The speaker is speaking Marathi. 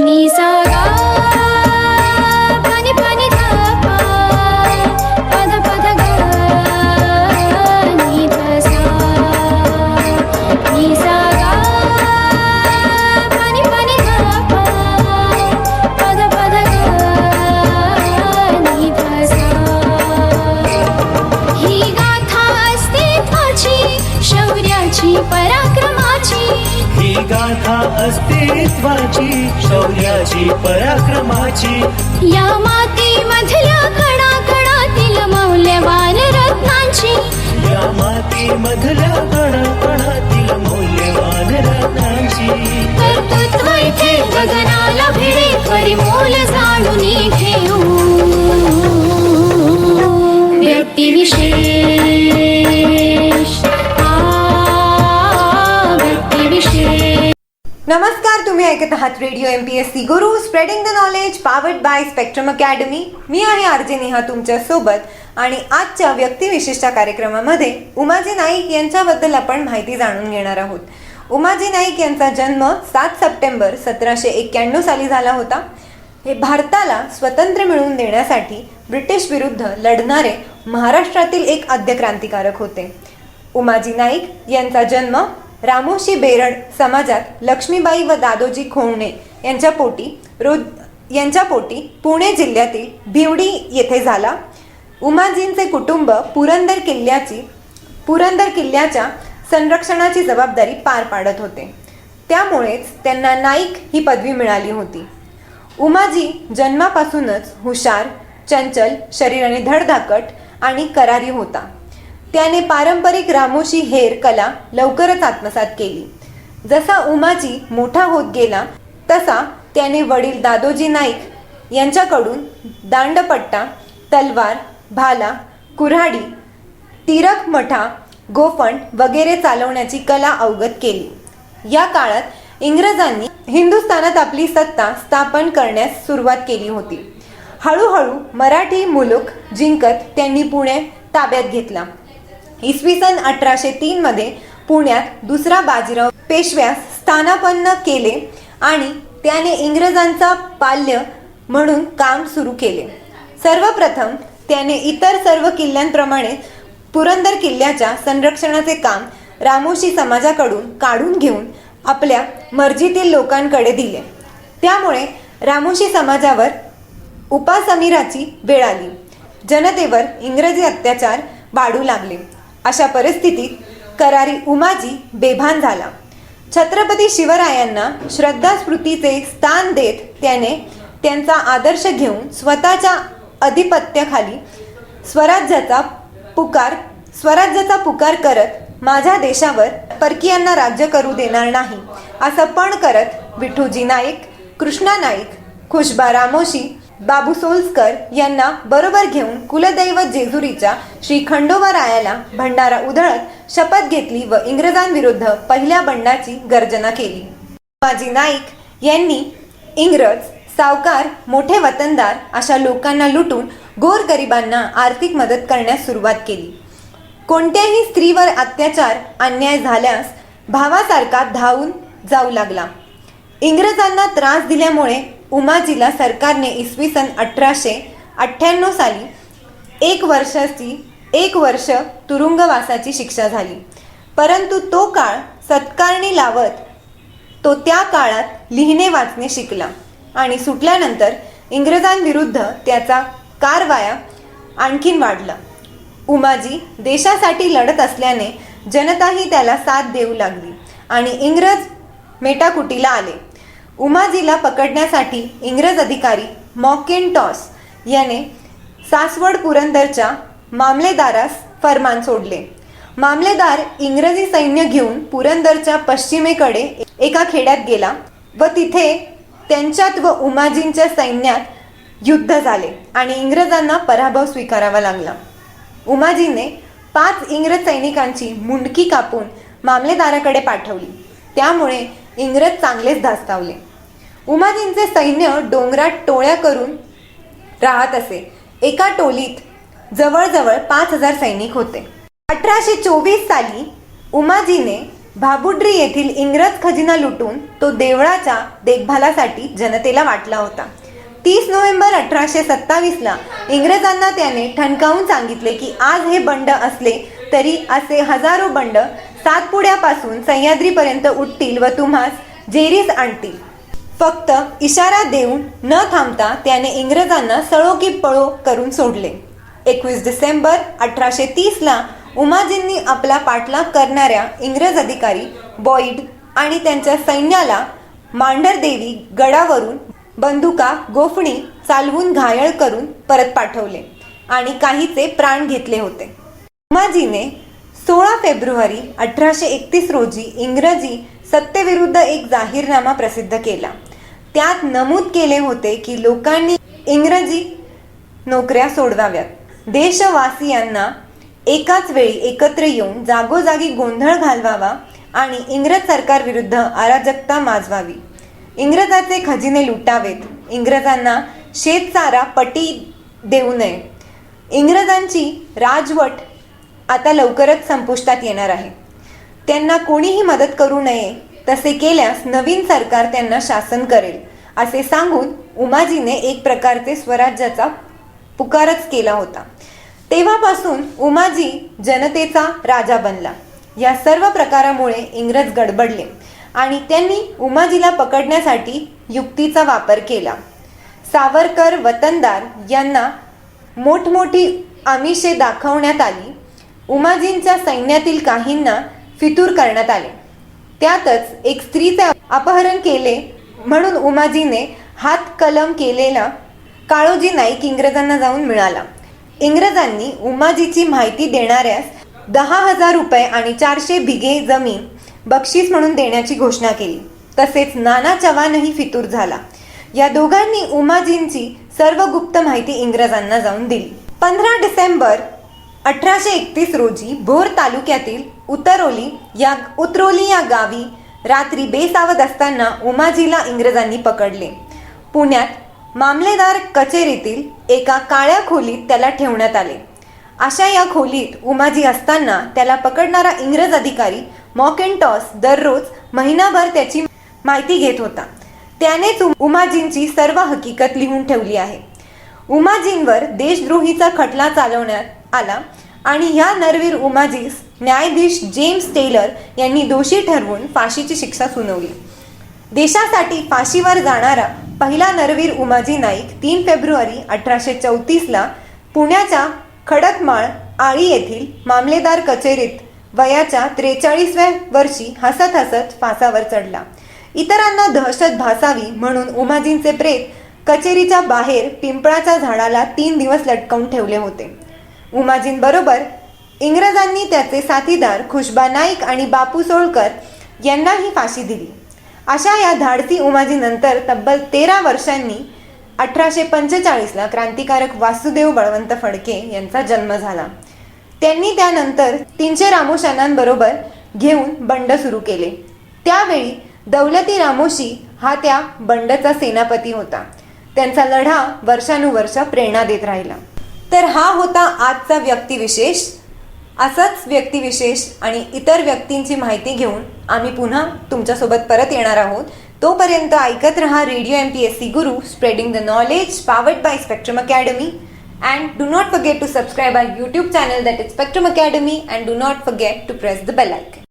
नि सा पराक्रमाची या मातीमधल्या कणा कणातील मौल्यवान रत्नांची. या माती मधल्या मौल्यवान रत्नांची. कर्तृत्व इथे गगनाला भिडे परिमोल जाणून घेऊ नमस्कार तुम्ही ऐकत आहात radio M P S C Guru spreading the knowledge powered by Spectrum Academy मी आहे आरजे नेहा तुमच्यासोबत आणि आजच्या व्यक्तिविशिष्ट कार्यक्रमामध्ये उमाजी नाईक यांच्याबद्दल आपण माहिती जाणून घेणार आहोत. उमाजी नाईक यांचा जन्म सात सप्टेंबर सतराशे एक्क्याण्णव साली झाला होता. हे भारताला स्वतंत्र मिळवून देण्यासाठी ब्रिटिश विरुद्ध लढणारे महाराष्ट्रातील एक आद्य क्रांतिकारक होते. उमाजी नाईक यांचा जन्म रामोशी बेरड समाजात लक्ष्मीबाई व दादोजी खोवणे यांच्या पोटी रोज यांच्या पोटी पुणे जिल्ह्यातील भिवडी येथे झाला. उमाजींचे कुटुंब पुरंदर किल्ल्याची पुरंदर किल्ल्याच्या संरक्षणाची जबाबदारी पार पाडत होते. त्यामुळेच त्यांना नाईक ही पदवी मिळाली होती. उमाजी जन्मापासूनच हुशार चंचल शरीराने धडधाकट आणि करारी होता. त्याने पारंपरिक रामोशी हेर कला लवकरच आत्मसात केली. जसा उमाजी मोठा होत गेला तसा त्याने वडील दादोजी नाईक यांच्याकडून दांडपट्टा तलवार भाला कुऱ्हाडी तिरक मठा गोफण वगैरे चालवण्याची कला अवगत केली. या काळात इंग्रजांनी हिंदुस्थानात आपली सत्ता स्थापन करण्यास सुरुवात केली होती. हळूहळू मराठी मुलुख जिंकत त्यांनी पुणे ताब्यात घेतला. इसवी सन अठराशे तीन मध्ये पुण्यात दुसरा बाजीराव पेशव्यास स्थानापन्न केले आणि त्याने इंग्रजांचा पाल्य म्हणून काम सुरू केले. सर्वप्रथम त्याने इतर सर्व किल्ल्यांप्रमाणे पुरंदर किल्ल्याच्या संरक्षणाचे काम रामोशी समाजाकडून काढून घेऊन आपल्या मर्जीतील लोकांकडे दिले. त्यामुळे रामोशी समाजावर उपासमीराची वेळ आली. जनतेवर इंग्रजी अत्याचार वाढू लागले. अशा परिस्थितीत करारी उमाजी बेभान झाला. छत्रपती शिवरायांना श्रद्धास्मृतीचे स्थान देत त्याने त्यांचा आदर्श घेऊन स्वतःच्या अधिपत्याखाली स्वराज्याचा पुकार स्वराज्याचा पुकार करत माझ्या देशावर परकीयांना राज्य करू देणार नाही असं पण करत विठूजी नाईक कृष्णा नाईक खुशबा रामोशी बाबू सोलस्कर यांना बरोबर घेऊन कुलदैवत जेजुरीच्या श्री खंडोबारायाला भंडारा उधळत शपथ घेतली व इंग्रजांविरुद्ध पहिल्या बंडाची गर्जना केली. माजी नाईक यांनी इंग्रज सावकार मोठे वतनदार अशा लोकांना लुटून गोरगरिबांना आर्थिक मदत करण्यास सुरुवात केली. कोणत्याही स्त्रीवर अत्याचार अन्याय झाल्यास भावासारखा धावून जाऊ लागला. इंग्रजांना त्रास दिल्यामुळे उमाजीला सरकारने इसवी सन अठराशे अठ्ठ्याण्णव साली एक वर्षाची एक वर्ष तुरुंगवासाची शिक्षा झाली. परंतु तो काळ सत्कारणी लावत तो त्या काळात लिहिणे वाचणे शिकला आणि सुटल्यानंतर इंग्रजांविरुद्ध त्याचा कारवाया आणखीन वाढला. उमाजी देशासाठी लढत असल्याने जनताही त्याला साथ देऊ लागली आणि इंग्रज मेटाकुटीला आले. उमाजीला पकडण्यासाठी इंग्रज अधिकारी मॉकेनटॉस याने सासवड पुरंदरच्या मामलेदारास फरमान सोडले. मामलेदार इंग्रजी सैन्य घेऊन पुरंदरच्या पश्चिमेकडे एका खेड्यात गेला व तिथे त्यांच्यात व उमाजींच्या सैन्यात युद्ध झाले आणि इंग्रजांना पराभव स्वीकारावा लागला. उमाजीने पाच इंग्रज सैनिकांची मुंडकी कापून मामलेदाराकडे पाठवली. त्यामुळे इंग्रज चांगलेच धास्तावले. उमाजींचे सैन्य डोंगरात टोळ्या करून राहत असे. एका टोलीत जवळजवळ पाच हजार सैनिक होते. अठराशे चोवीस साली उमाजीने भाबुड्री येथील इंग्रज खजिना लुटून तो देवळाच्या देखभालासाठी जनतेला वाटला होता. तीस नोव्हेंबर अठराशे सत्तावीसला इंग्रजांना त्याने ठणकावून सांगितले की आज हे बंड असले तरी असे हजारो बंड सातपुड्यापासून सह्याद्रीपर्यंत उठतील व तुम्हास जेरीस आणतील. फक्त इशारा देऊन न थांबता त्याने इंग्रजांना सळो की पळो करून सोडले. एकवीस डिसेंबर अठराशे तीसला उमाजींनी आपला पाठलाग करणाऱ्या इंग्रज अधिकारी बॉईड आणि त्यांच्या सैन्याला मांढरदेवी गडावरून बंदुका गोफणी चालवून घायळ करून परत पाठवले आणि काहीचे प्राण घेतले होते. उमाजीने सोळा फेब्रुवारी अठराशे एकतीस रोजी इंग्रजी सत्तेविरुद्ध एक जाहीरनामा प्रसिद्ध केला. त्यात नमूद केले होते की लोकांनी इंग्रजी नोकऱ्या सोडवाव्यात. देशवासियांना एकाच वेळी एकत्र येऊन जागोजागी गोंधळ घालवावा आणि इंग्रज सरकारविरुद्ध अराजकता माजवावी. इंग्रजाचे खजिने लुटावेत. इंग्रजांना शेतसारा पटी देऊ नये. इंग्रजांची राजवट आता लवकरच संपुष्टात येणार आहे. त्यांना कोणीही मदत करू नये तसे केल्यास नवीन सरकार त्यांना शासन करेल असे सांगून उमाजीने एक प्रकारचे स्वराज्याचा पुकारच केला होता. तेव्हापासून उमाजी जनतेचा राजा बनला. या सर्व प्रकारामुळे इंग्रज गडबडले आणि त्यांनी उमाजीला पकडण्यासाठी युक्तीचा वापर केला. सावरकर वतनदार यांना मोठमोठी आमिषे दाखवण्यात आली. उमाजींच्या सैन्यातील काहींना फितूर करण्यात आले. त्यातच एक स्त्रीचे अपहरण केले म्हणून उमाजीने हात कलम केलेला काळोजी नाईक इंग्रजांना जाऊन मिळाला. इंग्रजांनी उमाजीची माहिती देणाऱ्यास दहा हजार रुपये आणि चारशे बिघे जमीन बक्षीस म्हणून देण्याची घोषणा केली. तसेच नाना चव्हाणही फितूर झाला. या दोघांनी उमाजींची सर्व गुप्त माहिती इंग्रजांना जाऊन दिली. पंधरा डिसेंबर अठराशे एकतीस रोजी भोर तालुक्यातील उतरोली या उतरोली या गावी रात्री बेसावध असताना उमाजीला इंग्रजांनी पकडले. पुण्यात मामलेदार कचेरीतील एका काळ्या खोलीत त्याला ठेवण्यात आले. अशा या खोलीत उमाजी असताना त्याला पकडणारा इंग्रज अधिकारी मॉकेंटॉस दररोज महिनाभर त्याची माहिती घेत होता. त्यानेच उमाजींची सर्व हकीकत लिहून ठेवली आहे. उमाजींवर देशद्रोहीचा खटला चालवण्यात आला. आणि ह्या नरवीर उमाजीस न्यायाधीश जेम्स टेलर यांनी दोषी ठरवून फाशीची शिक्षा सुनावली. देशासाठी फाशीवर जाणारा पहिला नरवीर उमाजी नाईक तीन फेब्रुवारी अठराशे चौतीसला पुण्याच्या खडकमाळ आळी येथील मामलेदार कचेरीत वयाच्या त्रेचाळीसव्या वर्षी हसत हसत फासावर चढला. इतरांना दहशत भासावी म्हणून उमाजींचे प्रेत कचेरीच्या बाहेर पिंपळाच्या झाडाला तीन दिवस लटकवून ठेवले होते. उमाजींबरोबर इंग्रजांनी त्याचे साथीदार खुशबा नाईक आणि बापू सोळकर यांनाही फाशी दिली. अशा या धाडसी उमाजीनंतर तब्बल तेरा वर्षांनी अठराशे पंचेचाळीसला क्रांतिकारक वासुदेव बळवंत फडके यांचा जन्म झाला. त्यांनी त्यानंतर तीनशे रामोशांबरोबर घेऊन बंड सुरू केले. त्यावेळी दौलती रामोशी हा त्या बंडचा सेनापती होता. त्यांचा लढा वर्षानुवर्ष प्रेरणा देत राहिला. तर हा होता आजचा व्यक्तिविशेष. असाच व्यक्तिविशेष आणि इतर व्यक्तींची माहिती घेऊन आम्ही पुन्हा तुमच्यासोबत परत येणार आहोत. तोपर्यंत ऐकत रहा radio M P S C Guru spreading the knowledge powered by Spectrum Academy and do not forget to subscribe I YouTube channel that is Spectrum Academy and do not forget to press the bell icon